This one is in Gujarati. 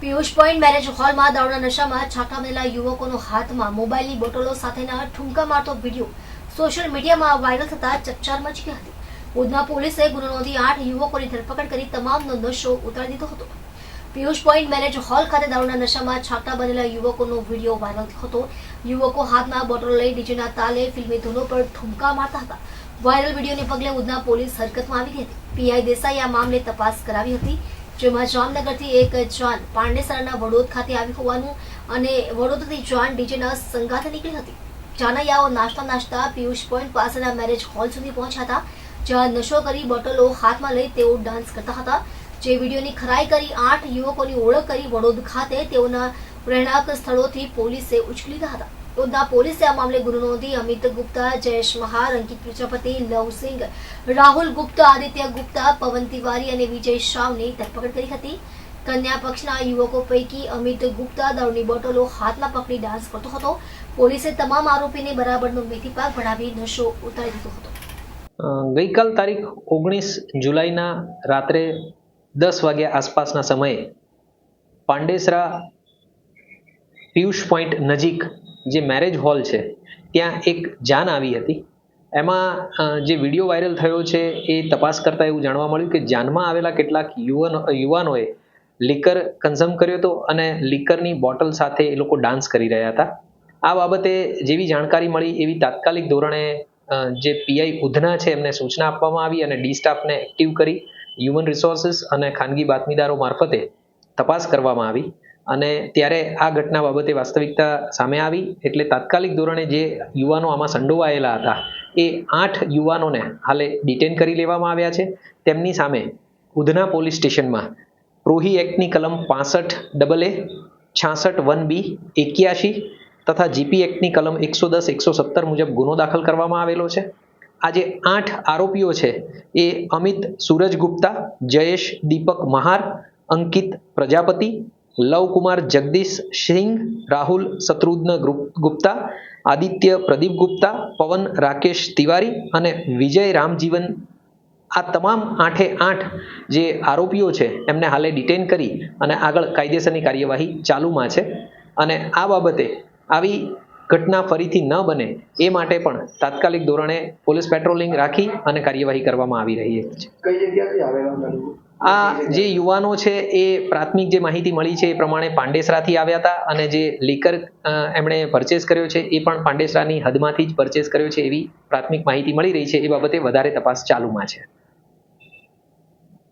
પિયુષ પોઈન્ટ મેરેજ હોલમાં દારૂના નશામાં છાકા બનેલા યુવકોનો હાથમાં મોબાઈલની બોટલો સાથેના ઠુમકા મારતો વીડિયો. સોશિયલ મીડિયામાં વાયરલ થતા ચકચાર મચી ગઈ હતી. ઉધના પોલીસે ગુનો નોંધી આઠ યુવકોની ધરપકડ કરી તમામનો નશો ઉતારી દીધો હતો. પિયુષ પોઈન્ટ મેરેજ હોલ ખાતે દારૂના નશામાં છાંટા બનેલા યુવકોનો વીડિયો વાયરલ થયો હતો. યુવકો હાથમાં બોટલો લઈ ડીજેના તાલે ફિલ્મી ધૂનો પર ઠુમકા મારતા હતા. વાયરલ વિડીયોને પગલે ઉધના પોલીસ હરકતમાં આવી હતી. પીઆઈ દેસાઈ આ મામલે તપાસ કરાવી હતી. જેમાં જામનગરથી એક જાન પાંડેસરાના વડોદ ખાતે આવી હોવાનું અને વડોદરાથી જાન ડીજેના સંગાથે નીકળી હતી. જાનૈયાઓ નાસ્તા નાસ્તા પિયુષ પોઈન્ટ પાસેના મેરેજ હોલ સુધી પહોંચ્યા હતા, જ્યાં નશો કરી બોટલો હાથમાં લઈ તેઓ ડાન્સ કરતા હતા. જે વિડીયોની ખરાઈ કરી આઠ યુવકોની ઓળખ કરી વડોદ ખાતે તેઓના રહેણાંક સ્થળોથી પોલીસે ઉચકી લીધા હતા. ઉધના પોલીસે આ મામલે ગુનો નોંધી અમિત ગુપ્તા, જયેશ મહાર, અંકિત પ્રજાપતિ લવસિંગ રાહુલ ગુપ્તા, આદિત્ય ગુપ્તા, પવન તિવારી અને વિજય શાવની ધરપકડ કરી હતી. કન્યા પક્ષના યુવકો પૈકી અમિત ગુપ્તા દારૂની બોટલો હાથમાં પકડી ડાન્સ કરતો હતો. પોલીસે તમામ આરોપીને બરાબરનો મેથીપાક ભણાવી નશો ઉતારી દીધો હતો. ગઈકાલ તારીખ ઓગણીસ જુલાઈના રાત્રે દસ વાગ્યા આસપાસના સમયે પાંડેસરા પિયુષ પોઈન્ટ નજીક જે મેરેજ હોલ છે, ત્યાં એક જાન આવી હતી. એમાં જે વીડિયો વાયરલ થયો છે, એ તપાસ કરતાં એવું જાણવા મળ્યું કે જાનમાં આવેલા કેટલાક યુવાનો, યુવાનોએ લિકર કન્ઝમ કર્યો હતો અને લિકરની બોટલ સાથે એ લોકો ડાન્સ કરી રહ્યા હતા. આ બાબતે જેવી જાણકારી મળી, એવી તાત્કાલિક ધોરણે જે પીઆઈ ઉધના છે, એમને સૂચના આપવામાં આવી અને ડી સ્ટાફને એક્ટિવ કરી હ્યુમન રિસોર્સિસ અને ખાનગી બાતમીદારો મારફતે તપાસ કરવામાં આવી. અને ત્યારે આ ઘટના બાબતે વાસ્તવિકતા સામે આવી. એટલે તાત્કાલિક ધોરણે જે યુવાનો આમાં સંડોવાયેલા હતા, એ આઠ યુવાનોને હાલે ડિટેન કરી લેવામાં આવ્યા છે. તેમની સામે ઉધના પોલીસ સ્ટેશનમાં પ્રોહી એક્ટની કલમ પાસઠ ડબલ એ, છાસઠ વન બી, એક્યાશી તથા જીપી એક્ટની કલમ એકસો દસ, એકસો સત્તર મુજબ ગુનો દાખલ કરવામાં આવેલો છે. આજે આઠ આરોપીઓ છે, એ અમિત સૂરજ ગુપ્તા જયેશ દીપક મહાર, અંકિત પ્રજાપતિ લવકુમાર, જગદીશ સિંહ રાહુલ શત્રુઘ્ન ગુપ્તા, આદિત્ય પ્રદીપ ગુપ્તા, પવન રાકેશ તિવારી અને વિજય રામજીવન. આ તમામ આઠે આઠ જે આરોપીઓ છે, એમને હાલે ડિટેન કરી અને આગળ કાયદેસરની કાર્યવાહી ચાલુમાં છે. અને આ બાબતે આવી ઘટના ફરીથી ન બને એ માટે પણ તાત્કાલિક ધોરણે પોલીસ પેટ્રોલિંગ રાખી અને કાર્યવાહી કરવામાં આવી રહી છે. આ જે યુવાનો છે, એ પ્રાથમિક જે માહિતી મળી છે એ પ્રમાણે પાંડેસરાથી આવ્યા હતા અને જે લીકર એમણે પરચેસ કર્યો છે, એ પણ પાંડેસરાની હદમાંથી જ પરચેસ કર્યો છે એવી પ્રાથમિક માહિતી મળી રહી છે, એ બાબતે વધારે તપાસ ચાલુમાં છે.